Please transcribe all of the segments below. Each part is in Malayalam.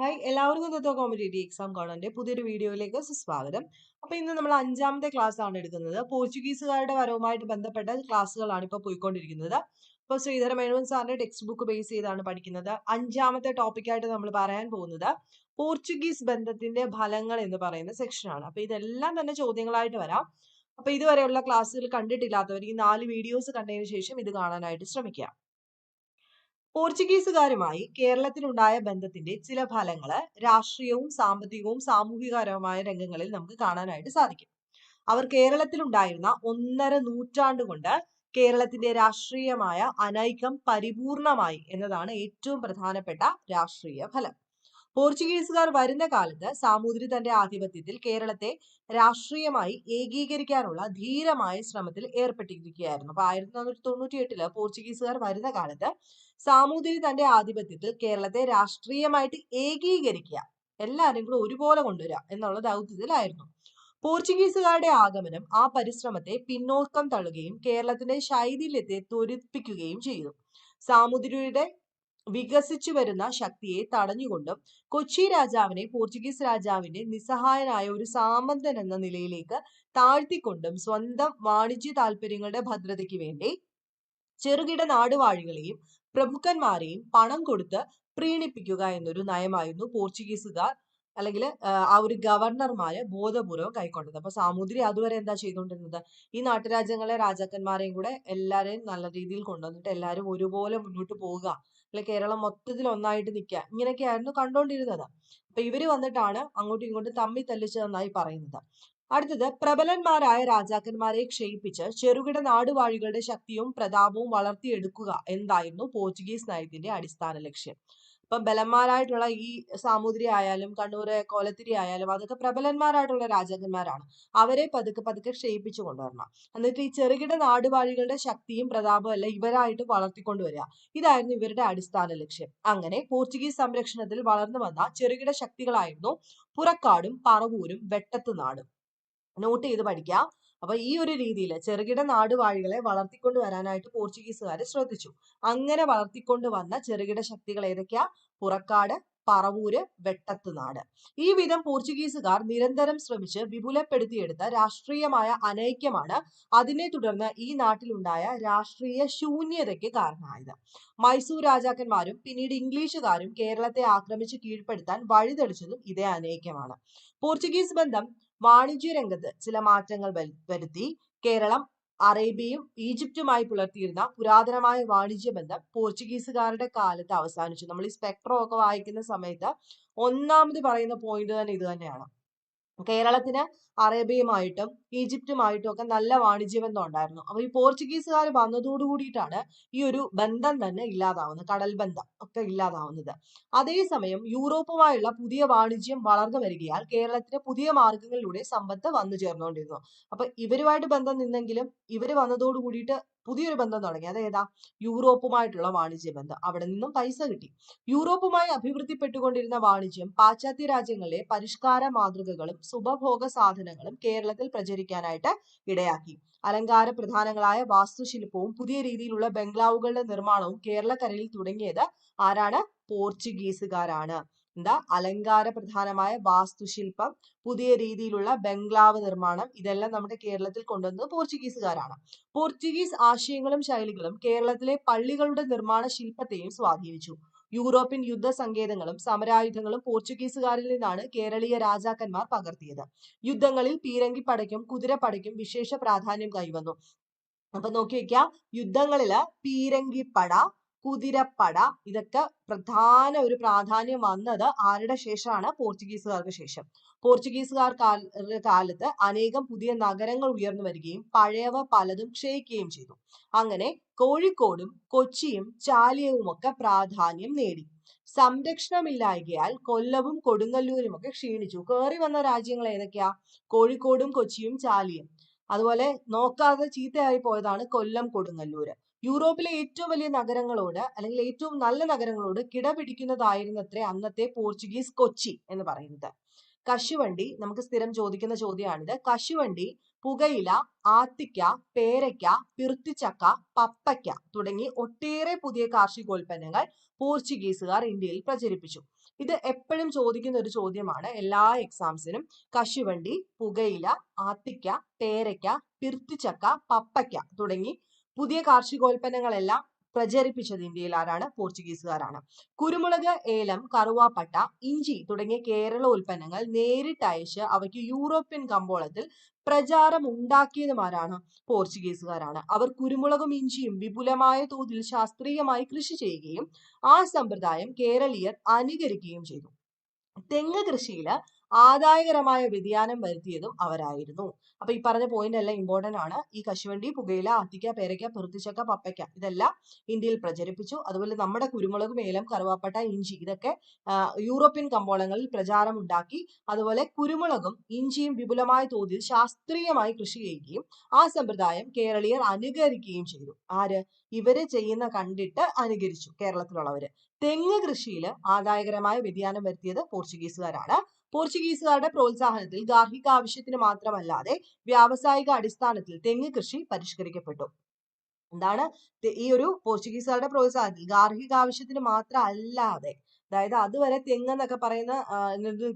ഹായ് എല്ലാവർക്കും തത്വ കോമ്പറ്റേറ്റീവ് എക്സാം കോണന്റെ പുതിയൊരു വീഡിയോയിലേക്ക് സുസ്വാഗതം. അപ്പൊ ഇന്ന് നമ്മൾ അഞ്ചാമത്തെ ക്ലാസ് ആണ് എടുക്കുന്നത്. പോർച്ചുഗീസുകാരുടെ വരവുമായിട്ട് ബന്ധപ്പെട്ട ക്ലാസ്സുകളാണ് ഇപ്പോൾ പോയിക്കൊണ്ടിരിക്കുന്നത്. ഇപ്പൊ ശ്രീധര മേനോൻ സാറിന്റെ ടെക്സ്റ്റ് ബുക്ക് ബേസ് ചെയ്താണ് പഠിക്കുന്നത്. അഞ്ചാമത്തെ ടോപ്പിക്കായിട്ട് നമ്മൾ പറയാൻ പോകുന്നത് പോർച്ചുഗീസ് ബന്ധത്തിന്റെ ഫലങ്ങൾ എന്ന് പറയുന്ന സെക്ഷനാണ് അപ്പൊ ഇതെല്ലാം തന്നെ ചോദ്യങ്ങളായിട്ട് വരാം. അപ്പൊ ഇതുവരെയുള്ള ക്ലാസ്സുകൾ കണ്ടിട്ടില്ലാത്തവർ ഈ നാല് വീഡിയോസ് കണ്ടതിന് ശേഷം ഇത് കാണാനായിട്ട് ശ്രമിക്കുക. പോർച്ചുഗീസുകാരുമായി കേരളത്തിനുണ്ടായ ബന്ധത്തിന്റെ ചില ഫലങ്ങൾ രാഷ്ട്രീയവും സാമ്പത്തികവും സാമൂഹികപരവുമായ രംഗങ്ങളിൽ നമുക്ക് കാണാനായിട്ട് സാധിക്കും. അവർ കേരളത്തിലുണ്ടായിരുന്ന ഒന്നര നൂറ്റാണ്ട് കൊണ്ട് കേരളത്തിന്റെ രാഷ്ട്രീയമായ അനൈക്യം പരിപൂർണമായി എന്നതാണ് ഏറ്റവും പ്രധാനപ്പെട്ട രാഷ്ട്രീയ ഫലം. പോർച്ചുഗീസുകാർ വരുന്ന കാലത്ത് സാമൂതിരി തന്റെ ആധിപത്യത്തിൽ കേരളത്തെ രാഷ്ട്രീയമായി ഏകീകരിക്കാനുള്ള ധീരമായ ശ്രമത്തിൽ ഏർപ്പെട്ടിരിക്കുകയായിരുന്നു. അപ്പൊ ആയിരത്തി തൊള്ളായിരത്തി തൊണ്ണൂറ്റി എട്ടിൽ പോർച്ചുഗീസുകാർ വരുന്ന കാലത്ത് സാമൂതിരി തന്റെ ആധിപത്യത്തിൽ കേരളത്തെ രാഷ്ട്രീയമായിട്ട് ഏകീകരിക്കുക. എല്ലാവരും കൂടെ ഒരുപോലെ കൊണ്ടുവരിക എന്നുള്ള ദൗത്യത്തിലായിരുന്നു. പോർച്ചുഗീസുകാരുടെ ആഗമനം ആ പരിശ്രമത്തെ പിന്നോക്കം തള്ളുകയും കേരളത്തിന്റെ ശൈഥില്യത്തെ ത്വരിപ്പിക്കുകയും ചെയ്തു. സാമൂതിരിയുടെ വികസിച്ചു വരുന്ന ശക്തിയെ തടഞ്ഞുകൊണ്ടും കൊച്ചി രാജാവിനെ പോർച്ചുഗീസ് രാജാവിന്റെ നിസ്സഹായനായ ഒരു സാമന്തൻ എന്ന നിലയിലേക്ക് താഴ്ത്തിക്കൊണ്ടും സ്വന്തം വാണിജ്യ താല്പര്യങ്ങളുടെ ഭദ്രതയ്ക്ക് വേണ്ടി ചെറുകിട നാടുവാഴികളെയും പ്രഭുക്കന്മാരെയും പണം കൊടുത്ത് പ്രീണിപ്പിക്കുക എന്നൊരു നയമായിരുന്നു പോർച്ചുഗീസുകാർ അല്ലെങ്കിൽ ആ ഒരു ഗവർണർമാര് ബോധപൂർവം കൈക്കൊണ്ടത്. അപ്പൊ സാമൂതിരി അതുവരെ എന്താ ചെയ്തുകൊണ്ടിരുന്നത്? ഈ നാട്ടുരാജ്യങ്ങളെ രാജാക്കന്മാരെയും കൂടെ എല്ലാരെയും നല്ല രീതിയിൽ കൊണ്ടുവന്നിട്ട് എല്ലാവരും ഒരുപോലെ മുന്നോട്ട് പോവുക. അല്ലെ കേരളം മൊത്തത്തിൽ ഒന്നായിട്ട് നിൽക്കുക. ഇങ്ങനെയൊക്കെയായിരുന്നു കണ്ടുകൊണ്ടിരുന്നത് അപ്പൊ ഇവർ വന്നിട്ടാണ് അങ്ങോട്ടും ഇങ്ങോട്ടും തമ്മി തല്ലിച്ചതെന്നായി പറയുന്നത്. അടുത്തത് പ്രബലന്മാരായ രാജാക്കന്മാരെ ക്ഷയിപ്പിച്ച് ചെറുകിട നാടുവാഴികളുടെ ശക്തിയും പ്രതാപവും വളർത്തിയെടുക്കുക എന്തായിരുന്നു പോർച്ചുഗീസ് നയത്തിന്റെ അടിസ്ഥാന ലക്ഷ്യം. ഇപ്പം ബലന്മാരായിട്ടുള്ള ഈ സാമൂതിരി ആയാലും കണ്ണൂര് കോലത്തിരി ആയാലും അതൊക്കെ പ്രബലന്മാരായിട്ടുള്ള രാജാക്കന്മാരാണ്. അവരെ പതുക്കെ പതുക്കെ ക്ഷയിപ്പിച്ചു കൊണ്ടുവരണം. എന്നിട്ട് ഈ ചെറുകിട നാടുവാഴികളുടെ ശക്തിയും പ്രതാപവും എല്ലാം ഇവരായിട്ട് വളർത്തിക്കൊണ്ടുവരിക ഇതായിരുന്നു ഇവരുടെ അടിസ്ഥാന ലക്ഷ്യം. അങ്ങനെ പോർച്ചുഗീസ് സംരക്ഷണത്തിൽ വളർന്നു വന്ന ചെറുകിട ശക്തികളായിരുന്നു പുറക്കാടും പറവൂരും വെട്ടത്തുനാടും. നോട്ട് ചെയ്ത് പഠിക്കുക അപ്പൊ ഈ ഒരു രീതിയിൽ ചെറുകിട നാടുവാഴികളെ വളർത്തിക്കൊണ്ട് വരാനായിട്ട് പോർച്ചുഗീസുകാർ ശ്രദ്ധിച്ചു. അങ്ങനെ വളർത്തിക്കൊണ്ട് വന്ന ചെറുകിട ശക്തികൾ ഏതൊക്കെയാ? പുറക്കാട് പറവൂര് വെട്ടത്തുനാട്. ഈ വിധം പോർച്ചുഗീസുകാർ നിരന്തരം ശ്രമിച്ച് വിപുലപ്പെടുത്തിയെടുത്ത രാഷ്ട്രീയമായ അനൈക്യമാണ് അതിനെ തുടർന്ന് ഈ നാട്ടിലുണ്ടായ രാഷ്ട്രീയ ശൂന്യതയ്ക്ക് കാരണമായത്. മൈസൂർ രാജാക്കന്മാരും പിന്നീട് ഇംഗ്ലീഷുകാരും കേരളത്തെ ആക്രമിച്ച് കീഴ്പ്പെടുത്താൻ വഴിതെളിച്ചതും ഇതേ അനൈക്യമാണ്. പോർച്ചുഗീസ് ബന്ധം വാണിജ്യ രംഗത്ത് ചില മാറ്റങ്ങൾ വരുത്തി കേരളം അറേബ്യയും ഈജിപ്തുമായി പുലർത്തിയിരുന്ന പുരാതനമായ വാണിജ്യ ബന്ധം പോർച്ചുഗീസുകാരുടെ കാലത്ത് അവസാനിച്ചു. നമ്മൾ ഈ സ്പെക്ട്രോ ഒക്കെ വായിക്കുന്ന സമയത്ത് ഒന്നാമത് പറയുന്ന പോയിന്റ് തന്നെ ഇത് തന്നെയാണ്. കേരളത്തിന് അറേബ്യയുമായിട്ടും ഈജിപ്തുമായിട്ടും ഒക്കെ നല്ല വാണിജ്യ ബന്ധം ഉണ്ടായിരുന്നു അപ്പൊ ഈ പോർച്ചുഗീസുകാർ വന്നതോടു കൂടിയിട്ടാണ് ഈ ഒരു ബന്ധം തന്നെ ഇല്ലാതാവുന്നത് കടൽ ബന്ധം ഒക്കെ ഇല്ലാതാവുന്നത്. അതേസമയം യൂറോപ്പുമായുള്ള പുതിയ വാണിജ്യം വളർന്നു വരികയാൽ കേരളത്തിന് പുതിയ മാർഗങ്ങളിലൂടെ സമ്പത്ത് വന്നു ചേർന്നുകൊണ്ടിരുന്നു. അപ്പൊ ഇവരുമായിട്ട് ബന്ധം നിന്നെങ്കിലും ഇവർ വന്നതോടു കൂടിയിട്ട് പുതിയൊരു ബന്ധം തുടങ്ങി. അതേതാ യൂറോപ്പുമായിട്ടുള്ള വാണിജ്യ ബന്ധം. അവിടെ നിന്നും പൈസ കിട്ടി. യൂറോപ്പുമായി അഭിവൃദ്ധിപ്പെട്ടുകൊണ്ടിരുന്ന വാണിജ്യം പാശ്ചാത്യ രാജ്യങ്ങളിലെ പരിഷ്കാര മാതൃകകളും സുഭഭോഗ സാധനങ്ങളും കേരളത്തിൽ പ്രചരിക്കാനായിട്ട് ഇടയാക്കി. അലങ്കാര പ്രധാനങ്ങളായ വാസ്തുശില്പവും പുതിയ രീതിയിലുള്ള ബംഗ്ലാവുകളുടെ നിർമ്മാണവും കേരളക്കരയിൽ തുടങ്ങിയത് ആരാണ്? പോർച്ചുഗീസുകാരാണ്. എന്താ? അലങ്കാര പ്രധാനമായ വാസ്തുശില്പം പുതിയ രീതിയിലുള്ള ബംഗ്ലാവ് നിർമ്മാണം ഇതെല്ലാം നമ്മുടെ കേരളത്തിൽ കൊണ്ടുവന്നത് പോർച്ചുഗീസുകാരാണ്. പോർച്ചുഗീസ് ആശയങ്ങളും ശൈലികളും കേരളത്തിലെ പള്ളികളുടെ നിർമ്മാണ ശില്പത്തെയും സ്വാധീനിച്ചു. യൂറോപ്യൻ യുദ്ധ സങ്കേതങ്ങളും സമരായുധങ്ങളും പോർച്ചുഗീസുകാരിൽ നിന്നാണ് കേരളീയ രാജാക്കന്മാർ പകർത്തിയത്. യുദ്ധങ്ങളിൽ പീരങ്കിപ്പടയ്ക്കും കുതിരപ്പടയ്ക്കും വിശേഷ പ്രാധാന്യം കൈവന്നു. അപ്പൊ നോക്കി വെക്കാം യുദ്ധങ്ങളിൽ പീരങ്കിപ്പട കുതിരപ്പട. ഇതൊക്കെ പ്രധാന ഒരു പ്രാധാന്യം വന്നത് ആരുടെ ശേഷമാണ്? പോർച്ചുഗീസുകാർക്ക് ശേഷം. പോർച്ചുഗീസുകാർ കാലത്ത് അനേകം പുതിയ നഗരങ്ങൾ ഉയർന്നു വരികയും പഴയവ പലതും ക്ഷയിക്കുകയും ചെയ്തു. അങ്ങനെ കോഴിക്കോടും കൊച്ചിയും ചാലിയവുമൊക്കെ പ്രാധാന്യം നേടി. സംരക്ഷണമില്ലായകയാൽ കൊല്ലവും കൊടുങ്ങല്ലൂരും ഒക്കെ ക്ഷീണിച്ചു. കയറി വന്ന രാജ്യങ്ങൾ ഏതൊക്കെയാ? കോഴിക്കോടും കൊച്ചിയും ചാലിയും. അതുപോലെ നോക്കാതെ ചീത്തയായി പോയതാണ് കൊല്ലം കൊടുങ്ങല്ലൂര്. യൂറോപ്പിലെ ഏറ്റവും വലിയ നഗരങ്ങളോട് അല്ലെങ്കിൽ ഏറ്റവും നല്ല നഗരങ്ങളോട് കിടപിടിക്കുന്നതായിരുന്നത്രേ അന്നത്തെ പോർച്ചുഗീസ് കൊച്ചി എന്ന് പറയുന്നത്. കശുവണ്ടി നമുക്ക് സ്ഥിരം ചോദിക്കുന്ന ചോദ്യമാണിത്. കശുവണ്ടി പുകയില ആത്തിക്ക പേരയ്ക്ക പിറുത്തിച്ചക്ക പപ്പയ്ക്ക തുടങ്ങി ഒട്ടേറെ പുതിയ കാർഷികോൽപ്പന്നങ്ങൾ പോർച്ചുഗീസുകാർ ഇന്ത്യയിൽ പ്രചരിപ്പിച്ചു. ഇത് എപ്പോഴും ചോദിക്കുന്ന ഒരു ചോദ്യമാണ്. എല്ലാ എക്സാംസിനും കശുവണ്ടി പുകയില ആത്തിക്ക പേരയ്ക്ക പിറുത്തിച്ചക്ക പപ്പയ്ക്ക തുടങ്ങി പുതിയ കാർഷികോൽപ്പന്നങ്ങളെല്ലാം പ്രചരിപ്പിച്ചത് ഇന്ത്യയിൽ ആരാണ്? പോർച്ചുഗീസുകാരാണ്. കുരുമുളക് ഏലം കറുവാപ്പട്ട ഇഞ്ചി തുടങ്ങിയ കേരള ഉൽപ്പന്നങ്ങൾ നേരിട്ട് അയച്ച് അവയ്ക്ക് യൂറോപ്യൻ കമ്പോളത്തിൽ പ്രചാരം ഉണ്ടാക്കിയതുമാരാണ് പോർച്ചുഗീസുകാരാണ്. അവർ കുരുമുളകും ഇഞ്ചിയും വിപുലമായ തോതിൽ ശാസ്ത്രീയമായി കൃഷി ചെയ്യുകയും ആ സമ്പ്രദായം കേരളീയർ അനുകരിക്കുകയും ചെയ്തു. തെങ്ങ് കൃഷിയിൽ ആദായകരമായ വ്യതിയാനം വരുത്തിയതും അവരായിരുന്നു. അപ്പൊ ഈ പറഞ്ഞ പോയിന്റ് എല്ലാം ഇമ്പോർട്ടന്റ് ആണ്. ഈ കശുവണ്ടി പുകയില അത്തിക്ക പേരയ്ക്ക പെറുത്തിച്ചക്ക പപ്പയ്ക്ക ഇതെല്ലാം ഇന്ത്യയിൽ പ്രചരിപ്പിച്ചു. അതുപോലെ നമ്മുടെ കുരുമുളക് മേലം കറുവാപ്പട്ട ഇഞ്ചി ഇതൊക്കെ യൂറോപ്യൻ കമ്പോളങ്ങളിൽ പ്രചാരം ഉണ്ടാക്കി അതുപോലെ കുരുമുളകും ഇഞ്ചിയും വിപുലമായ തോതിൽ ശാസ്ത്രീയമായി കൃഷി ചെയ്യുകയും ആ സമ്പ്രദായം കേരളീയർ അനുകരിക്കുകയും ചെയ്തു. ആര്? ഇവർ ചെയ്യുന്ന കണ്ടിട്ട് അനുകരിച്ചു കേരളത്തിലുള്ളവര്. തെങ്ങ് കൃഷിയിൽ ആദായകരമായ വ്യതിയാനം വരുത്തിയത് പോർച്ചുഗീസുകാരാണ്. പോർച്ചുഗീസുകാരുടെ പ്രോത്സാഹനത്തിൽ ഗാർഹിക ആവശ്യത്തിന് മാത്രമല്ലാതെ വ്യാവസായിക അടിസ്ഥാനത്തിൽ തെങ്ങ് കൃഷി പരിഷ്കരിക്കപ്പെട്ടു. എന്താണ്? ഈ ഒരു പോർച്ചുഗീസുകാരുടെ പ്രോത്സാഹനത്തിൽ ഗാർഹിക ആവശ്യത്തിന് മാത്രം അല്ലാതെ അതായത് അതുവരെ തെങ്ങ് എന്നൊക്കെ പറയുന്ന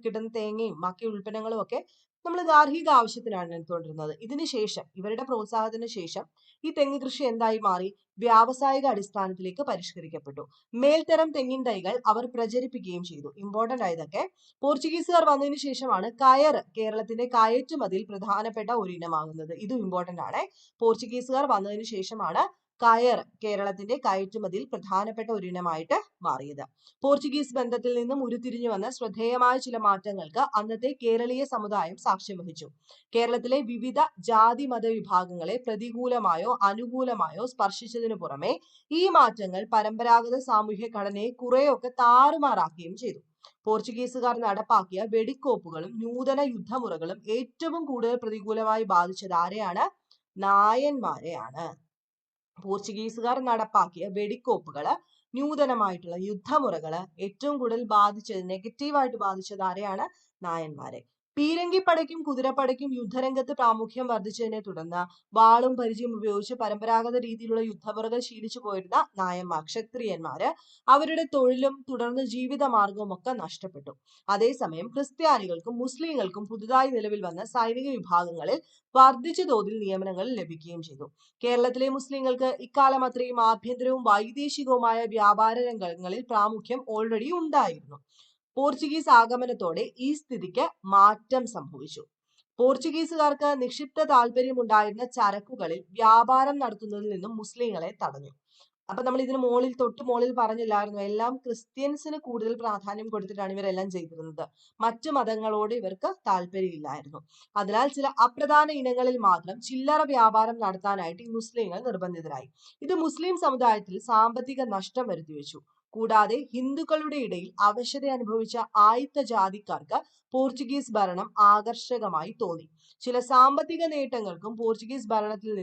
കിട്ടുന്ന തേങ്ങയും ബാക്കി ഉൽപ്പന്നങ്ങളും ഒക്കെ നമ്മൾ ഗാർഹിക ആവശ്യത്തിനാണ് എടുത്തുകൊണ്ടിരുന്നത്. ഇതിനുശേഷം ഇവരുടെ പ്രോത്സാഹത്തിന് ശേഷം ഈ തെങ്ങ് കൃഷി എന്തായി മാറി? വ്യാവസായിക അടിസ്ഥാനത്തിലേക്ക് പരിഷ്കരിക്കപ്പെട്ടു. മേൽത്തരം തെങ്ങിൻ തൈകൾ അവർ പ്രചരിപ്പിക്കുകയും ചെയ്തു. ഇമ്പോർട്ടന്റ് ആയതൊക്കെ പോർച്ചുഗീസുകാർ വന്നതിന് ശേഷമാണ് കയർ കേരളത്തിന്റെ കയറ്റുമതിയിൽ പ്രധാനപ്പെട്ട ഒരു ഇനമാകുന്നത്. ഇതും ഇമ്പോർട്ടന്റ് ആണ്. പോർച്ചുഗീസുകാർ വന്നതിന് ശേഷമാണ് കയർ കേരളത്തിന്റെ കയറ്റുമതിയിൽ പ്രധാനപ്പെട്ട ഒരു ഇനമായിട്ട് മാറിയത്. പോർച്ചുഗീസ് ബന്ധത്തിൽ നിന്നും ഉരുത്തിരിഞ്ഞു വന്ന ശ്രദ്ധേയമായ ചില മാറ്റങ്ങൾക്ക് അന്നത്തെ കേരളീയ സമുദായം സാക്ഷ്യം വഹിച്ചു. കേരളത്തിലെ വിവിധ ജാതി മത വിഭാഗങ്ങളെ പ്രതികൂലമായോ അനുകൂലമായോ സ്പർശിച്ചതിനു പുറമെ ഈ മാറ്റങ്ങൾ പരമ്പരാഗത സാമൂഹ്യ ഘടനയെ കുറെയൊക്കെ താറുമാറാക്കുകയും ചെയ്തു. പോർച്ചുഗീസുകാർ നടപ്പാക്കിയ വെടിക്കോപ്പുകളും നൂതന യുദ്ധമുറകളും ഏറ്റവും കൂടുതൽ പ്രതികൂലമായി ബാധിച്ചത് ആരെയാണ്? നായന്മാരെയാണ്. പോർച്ചുഗീസുകാർ നടപ്പാക്കിയ വെടിക്കോപ്പുകൾ നൂതനമായിട്ടുള്ള യുദ്ധമുറകൾ ഏറ്റവും കൂടുതൽ ബാധിച്ചത് നെഗറ്റീവായിട്ട് ബാധിച്ചത് ആരെയാണ്? നായന്മാരെ. പീരങ്കിപ്പടയ്ക്കും കുതിരപ്പടയ്ക്കും യുദ്ധരംഗത്ത് പ്രാമുഖ്യം വർദ്ധിച്ചതിനെ തുടർന്ന് വാളും പരിചയം ഉപയോഗിച്ച് പരമ്പരാഗത രീതിയിലുള്ള യുദ്ധമുറകൾ ശീലിച്ചു പോയിരുന്ന നായന്മാർ ക്ഷത്രിയന്മാര് അവരുടെ തൊഴിലും തുടർന്ന് ജീവിതമാർഗവും ഒക്കെ നഷ്ടപ്പെട്ടു. അതേസമയം ക്രിസ്ത്യാനികൾക്കും മുസ്ലിങ്ങൾക്കും പുതുതായി നിലവിൽ വന്ന സൈനിക വിഭാഗങ്ങളിൽ വർദ്ധിച്ച തോതിൽ നിയമനങ്ങൾ ലഭിക്കുകയും ചെയ്തു. കേരളത്തിലെ മുസ്ലിങ്ങൾക്ക് ഇക്കാലം അത്രയും ആഭ്യന്തരവും വൈദേശികവുമായ വ്യാപാര രംഗങ്ങളിൽ പ്രാമുഖ്യം ഓൾറെഡി ഉണ്ടായിരുന്നു. പോർച്ചുഗീസ് ആഗമനത്തോടെ ഈ സ്ഥിതിക്ക് മാറ്റം സംഭവിച്ചു. പോർച്ചുഗീസുകാർക്ക് നിക്ഷിപ്ത താല്പര്യമുണ്ടായിരുന്ന ചരക്കുകളിൽ വ്യാപാരം നടത്തുന്നതിൽ നിന്നും മുസ്ലിങ്ങളെ തടഞ്ഞു. അപ്പൊ നമ്മൾ ഇതിന് മുകളിൽ തൊട്ട് മുകളിൽ പറഞ്ഞില്ലായിരുന്നു. എല്ലാം ക്രിസ്ത്യൻസിന് കൂടുതൽ പ്രാധാന്യം കൊടുത്തിട്ടാണ് ഇവരെല്ലാം ചെയ്തിരുന്നത്. മറ്റു മതങ്ങളോട് ഇവർക്ക് താല്പര്യമില്ലായിരുന്നു. അതിനാൽ ചില അപ്രധാന ഇനങ്ങളിൽ മാത്രം ചില്ലറ വ്യാപാരം നടത്താനായിട്ട് ഈ മുസ്ലിങ്ങൾ നിർബന്ധിതരായി. ഇത് മുസ്ലിം സമുദായത്തിൽ സാമ്പത്തിക നഷ്ടം വരുത്തിവെച്ചു. കൂടാതെ ഹിന്ദുക്കളുടെ ഇടയിൽ അവശത അനുഭവിച്ച ആയിത്ത ജാതിക്കാർക്ക് പോർച്ചുഗീസ് ഭരണം ആകർഷകമായി തോന്നി. ചില സാമ്പത്തിക നേട്ടങ്ങൾക്കും പോർച്ചുഗീസ് ഭരണത്തിൽ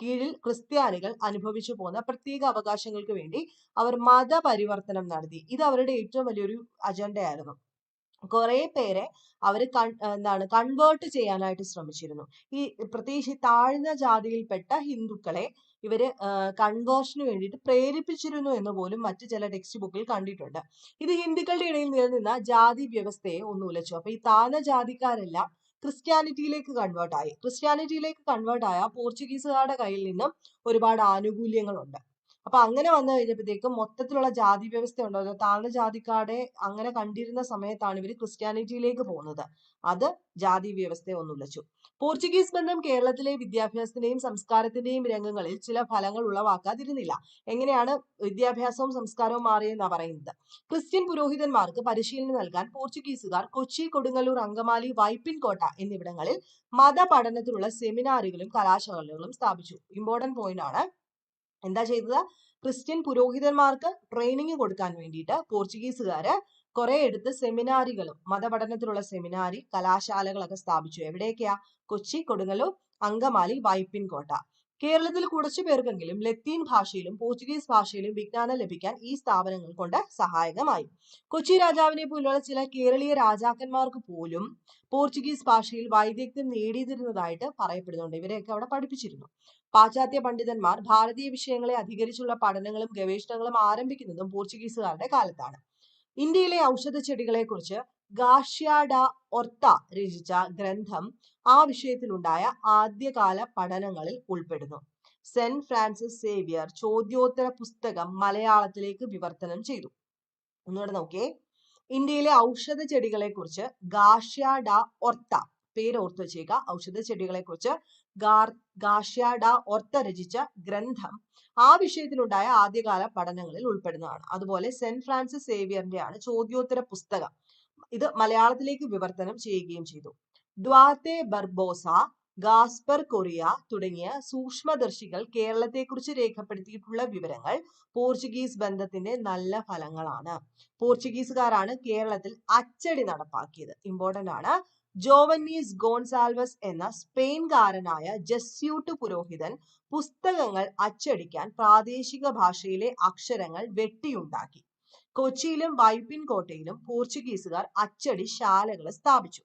കീഴിൽ ക്രിസ്ത്യാനികൾ അനുഭവിച്ചു പോന്ന പ്രത്യേക അവകാശങ്ങൾക്ക് വേണ്ടി അവർ മതപരിവർത്തനം നടത്തി. ഇത് അവരുടെ ഏറ്റവും വലിയൊരു അജണ്ടയായിരുന്നു. കുറെ പേരെ അവർ കൺ എന്താണ് കൺവേർട്ട് ചെയ്യാനായിട്ട് ശ്രമിച്ചിരുന്നു. ഈ പ്രത്യേകിച്ച് താഴ്ന്ന ജാതിയിൽപ്പെട്ട ഹിന്ദുക്കളെ ഇവർ കൺവേർഷന് വേണ്ടിയിട്ട് പ്രേരിപ്പിച്ചിരുന്നു എന്ന് പോലും മറ്റു ചില ടെക്സ്റ്റ് ബുക്കിൽ കണ്ടിട്ടുണ്ട്. ഇത് ഹിന്ദുക്കളുടെ ഇടയിൽ നിലനിന്ന ജാതി വ്യവസ്ഥയെ ഒന്ന് ഉലച്ചു. അപ്പൊ ഈ താഴ്ന്ന ജാതിക്കാരെല്ലാം ക്രിസ്ത്യാനിറ്റിയിലേക്ക് കൺവേർട്ട് ആയി. ക്രിസ്ത്യാനിറ്റിയിലേക്ക് കൺവേർട്ട് ആയ പോർച്ചുഗീസുകാരുടെ കയ്യിൽ നിന്നും ഒരുപാട് ആനുകൂല്യങ്ങളുണ്ട്. അപ്പൊ അങ്ങനെ വന്നു കഴിഞ്ഞപ്പോഴത്തേക്കും മൊത്തത്തിലുള്ള ജാതി വ്യവസ്ഥ ഉണ്ടല്ലോ താഴ്ന്ന ജാതിക്കാരെ അങ്ങനെ കണ്ടിരുന്ന സമയത്താണ് ഇവർ ക്രിസ്ത്യാനിറ്റിയിലേക്ക് പോകുന്നത്. അത് ജാതി വ്യവസ്ഥയെ ഒന്നുലച്ചു പോർച്ചുഗീസ് ബന്ധം കേരളത്തിലെ വിദ്യാഭ്യാസത്തിന്റെയും സംസ്കാരത്തിന്റെയും രംഗങ്ങളിൽ ചില ഫലങ്ങൾ ഉളവാക്കാതിരുന്നില്ല. എങ്ങനെയാണ് വിദ്യാഭ്യാസവും സംസ്കാരവും മാറിയെന്നാ പറയുന്നത്? ക്രിസ്ത്യൻ പുരോഹിതന്മാർക്ക് പരിശീലനം നൽകാൻ പോർച്ചുഗീസുകാർ കൊച്ചി കൊടുങ്ങല്ലൂർ അങ്കമാലി വൈപ്പിൻകോട്ട എന്നിവിടങ്ങളിൽ മതപഠനത്തിനുള്ള സെമിനാറുകളും കലാശാലകളും സ്ഥാപിച്ചു. ഇമ്പോർട്ടന്റ് പോയിന്റ് ആണ് എന്താ ചെയ്തത്? ക്രിസ്ത്യൻ പുരോഹിതന്മാർക്ക് ട്രെയിനിങ് കൊടുക്കാൻ വേണ്ടിയിട്ട് പോർച്ചുഗീസുകാര് കുറെ എടുത്ത് സെമിനാരികളും മതപഠനത്തിലുള്ള സെമിനാരി കലാശാലകളൊക്കെ സ്ഥാപിച്ചു. എവിടെയൊക്കെയാ? കൊച്ചി കൊടുങ്ങല്ലൂർ അങ്കമാലി വൈപ്പിൻ കോട്ട കേരളത്തിൽ കുറച്ചു പേർക്കെങ്കിലും ലത്തീൻ ഭാഷയിലും പോർച്ചുഗീസ് ഭാഷയിലും വിജ്ഞാനം ലഭിക്കാൻ ഈ സ്ഥാപനങ്ങൾ കൊണ്ട് സഹായകമായി. കൊച്ചി രാജാവിനെ പോലുള്ള ചില കേരളീയ രാജാക്കന്മാർക്ക് പോലും പോർച്ചുഗീസ് ഭാഷയിൽ വൈദഗ്ധ്യം നേടിയിരുന്നതായിട്ട് പറയപ്പെടുന്നുണ്ട്. ഇവരെയൊക്കെ അവിടെ പഠിപ്പിച്ചിരുന്നു. പാശ്ചാത്യ പണ്ഡിതന്മാർ ഭാരതീയ വിഷയങ്ങളെ അധികരിച്ചുള്ള പഠനങ്ങളും ഗവേഷണങ്ങളും ആരംഭിക്കുന്നതും പോർച്ചുഗീസുകാരുടെ കാലത്താണ്. ഇന്ത്യയിലെ ഔഷധ ചെടികളെ കുറിച്ച് ഗാഷ്യാഡ ഒർത്ത രചിച്ച ഗ്രന്ഥം ആ വിഷയത്തിലുണ്ടായ ആദ്യകാല പഠനങ്ങളിൽ ഉൾപ്പെടുന്നു. സെന്റ് ഫ്രാൻസിസ് സേവിയർ ചോദ്യോത്തര പുസ്തകം മലയാളത്തിലേക്ക് വിവർത്തനം ചെയ്തു. ഒന്നുകൂടെ നോക്കിയേ. ഇന്ത്യയിലെ ഔഷധ ചെടികളെ കുറിച്ച് ഗാഷ്യാഡ ഒർത്ത പേര് ഓർത്ത് വെച്ചേക്ക. ഔഷധ ചെടികളെ കുറിച്ച് ഗാഷ്യാഡ ഒർത്ത രചിച്ച ഗ്രന്ഥം ആ വിഷയത്തിലുണ്ടായ ആദ്യകാല പഠനങ്ങളിൽ ഉൾപ്പെടുന്നതാണ്. അതുപോലെ സെന്റ് ഫ്രാൻസിസ് സേവിയറിന്റെ ആണ് ചോദ്യോത്തര പുസ്തകം. ഇത് മലയാളത്തിലേക്ക് വിവർത്തനം ചെയ്യുകയും ചെയ്തു. ദ്വാത്തെ ബർബോസ ഗാസ്പർ കൊറിയ തുടങ്ങിയ സൂക്ഷ്മദർശികൾ കേരളത്തെക്കുറിച്ച് രേഖപ്പെടുത്തിയിട്ടുള്ള വിവരങ്ങൾ പോർച്ചുഗീസ് ബന്ധത്തിന്റെ നല്ല ഫലങ്ങളാണ്. പോർച്ചുഗീസുകാരാണ് കേരളത്തിൽ അച്ചടി നടപ്പാക്കിയത്. ഇമ്പോർട്ടന്റ് ആണ്. ജോവന്നീസ് ഗോൺസാൽവസ് എന്ന സ്പെയിൻകാരനായ ജസ്യൂട്ട് പുരോഹിതൻ പുസ്തകങ്ങൾ അച്ചടിക്കാൻ പ്രാദേശിക ഭാഷയിലെ അക്ഷരങ്ങൾ വെട്ടിയുണ്ടാക്കി. കൊച്ചിയിലും വൈപ്പിൻ കോട്ടയിലും പോർച്ചുഗീസുകാർ അച്ചടി ശാലകൾ സ്ഥാപിച്ചു.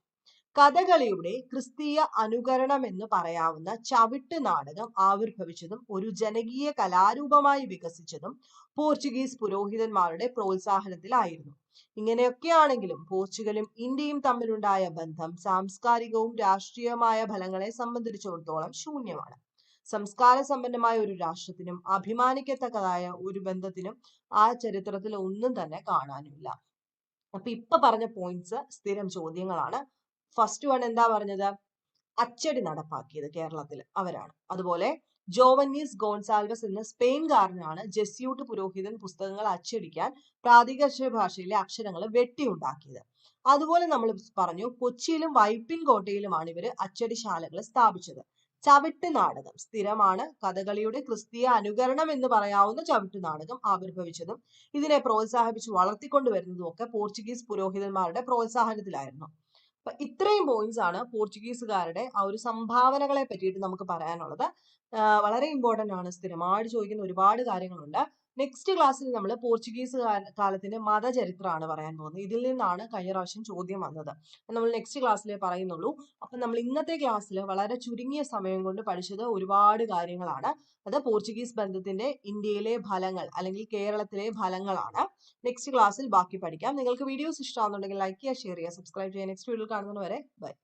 കഥകളിയുടെ ക്രിസ്തീയ അനുകരണം എന്ന് പറയാവുന്ന ചവിട്ട് നാടകം ആവിർഭവിച്ചതും ഒരു ജനകീയ കലാരൂപമായി വികസിച്ചതും പോർച്ചുഗീസ് പുരോഹിതന്മാരുടെ പ്രോത്സാഹനത്തിലായിരുന്നു. ഇങ്ങനെയൊക്കെയാണെങ്കിലും പോർച്ചുഗലും ഇന്ത്യയും തമ്മിലുണ്ടായ ബന്ധം സാംസ്കാരികവും രാഷ്ട്രീയമായ ഫലങ്ങളെ സംബന്ധിച്ചിടത്തോളം ശൂന്യമാണ്. സംസ്കാര സമ്പന്നമായ ഒരു രാഷ്ട്രത്തിനും അഭിമാനിക്കത്തക്കതായ ഒരു ബന്ധത്തിനും ആ ചരിത്രത്തിൽ ഒന്നും തന്നെ കാണാനില്ല. അപ്പൊ ഇപ്പൊ പറഞ്ഞ പോയിന്റ്സ് സ്ഥിരം ചോദ്യങ്ങളാണ്. ഫസ്റ്റ് വൺ എന്താ പറഞ്ഞത്? അച്ചടി നടപ്പാക്കിയത് കേരളത്തിൽ അവരാണ്. അതുപോലെ ജോവന്നീസ് ഗോൺസാൽവസ് എന്ന സ്പെയിൻകാരനാണ് ജെസ്യൂട്ട് പുരോഹിതൻ പുസ്തകങ്ങൾ അച്ചടിക്കാൻ പ്രാദേശിക ഭാഷയിലെ അക്ഷരങ്ങൾ വെട്ടിയുണ്ടാക്കിയത്. അതുപോലെ നമ്മൾ പറഞ്ഞു കൊച്ചിയിലും വൈപ്പിൻ കോട്ടയിലുമാണ് ഇവർ അച്ചടിശാലകൾ സ്ഥാപിച്ചത്. ചവിട്ട് നാടകം സ്ഥിരമാണ്. കഥകളിയുടെ ക്രിസ്തീയ അനുകരണം എന്ന് പറയാവുന്ന ചവിട്ട് നാടകം ആവിർഭവിച്ചതും ഇതിനെ പ്രോത്സാഹിപ്പിച്ച് വളർത്തിക്കൊണ്ടുവരുന്നതും ഒക്കെ പോർച്ചുഗീസ് പുരോഹിതന്മാരുടെ പ്രോത്സാഹനത്തിലായിരുന്നു. അപ്പൊ ഇത്രയും പോയിന്റ്സ് ആണ് പോർച്ചുഗീസുകാരുടെ ആ ഒരു സംഭാവനകളെ പറ്റിയിട്ട് നമുക്ക് പറയാനുള്ളത്. വളരെ ഇമ്പോർട്ടന്റ് ആണ് സ്ഥിരമായിട്ട് ചോദിക്കുന്ന ഒരുപാട് കാര്യങ്ങളുണ്ട്. നെക്സ്റ്റ് ക്ലാസ്സിൽ നമ്മൾ പോർച്ചുഗീസ് കാലത്തിന്റെ മതചരിത്രമാണ് പറയാൻ പോകുന്നത്. ഇതിൽ നിന്നാണ് കഴിഞ്ഞ പ്രാവശ്യം ചോദ്യം വന്നത്. നമ്മൾ നെക്സ്റ്റ് ക്ലാസ്സിൽ പറയുന്നുള്ളൂ. അപ്പം നമ്മൾ ഇന്നത്തെ ക്ലാസ്സിൽ വളരെ ചുരുങ്ങിയ സമയം കൊണ്ട് പഠിച്ചത് ഒരുപാട് കാര്യങ്ങളാണ്. അത് പോർച്ചുഗീസ് ബന്ധത്തിന്റെ ഇന്ത്യയിലെ ഫലങ്ങൾ അല്ലെങ്കിൽ കേരളത്തിലെ ഫലങ്ങളാണ്. നെക്സ്റ്റ് ക്ലാസ്സിൽ ബാക്കി പഠിക്കാം. നിങ്ങൾക്ക് വീഡിയോസ് ഇഷ്ടമാണെന്നുണ്ടെങ്കിൽ ലൈക്ക് ചെയ്യുക ഷെയർ ചെയ്യുക സബ്സ്ക്രൈബ് ചെയ്യുക. നെക്സ്റ്റ് വീഡിയോ കാണുന്നവരെ ബൈ